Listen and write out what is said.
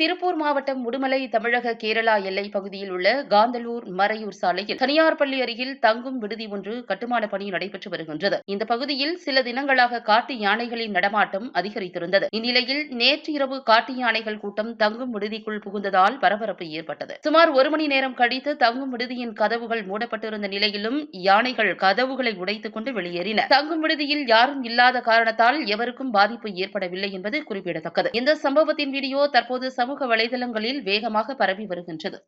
திருப்பூர் மாவட்டம் உடுமலை தமிழக கேரளா எல்லைப் பகுதியில் உள்ள காந்தலூர் மறையூர் சாலையில் தனியார் பள்ளி அருகில் தங்கும் விடுதி ஒன்று கட்டுமான பணி நடைபெற்று வருகின்றது. இந்த பகுதியில் சில தினங்களாக காட்டு யானைகளின் நடமாட்டம் அதிகரித்திருந்தது. இந்நிலையில் நேற்று இரவு காட்டு யானைகள் கூட்டம் தங்கும் விடுதிக்குள் புகுந்ததால் பரபரப்பு ஏற்பட்டது. சுமார் ஒரு மணி நேரம் கழித்து தங்கும் விடுதியின் கதவுகள் மூடப்பட்டிருந்த நிலையிலும் யானைகள் கதவுகளை உடைத்துக் கொண்டு வெளியேறின. தங்கும் விடுதியில் யாரும் இல்லாத காரணத்தால் எவருக்கும் பாதிப்பு ஏற்படவில்லை என்பது குறிப்பிடத்தக்கது. இந்த சம்பவத்தின் வீடியோ தற்போது சமூக வலைதளங்களில் வேகமாக பரவி வருகின்றது.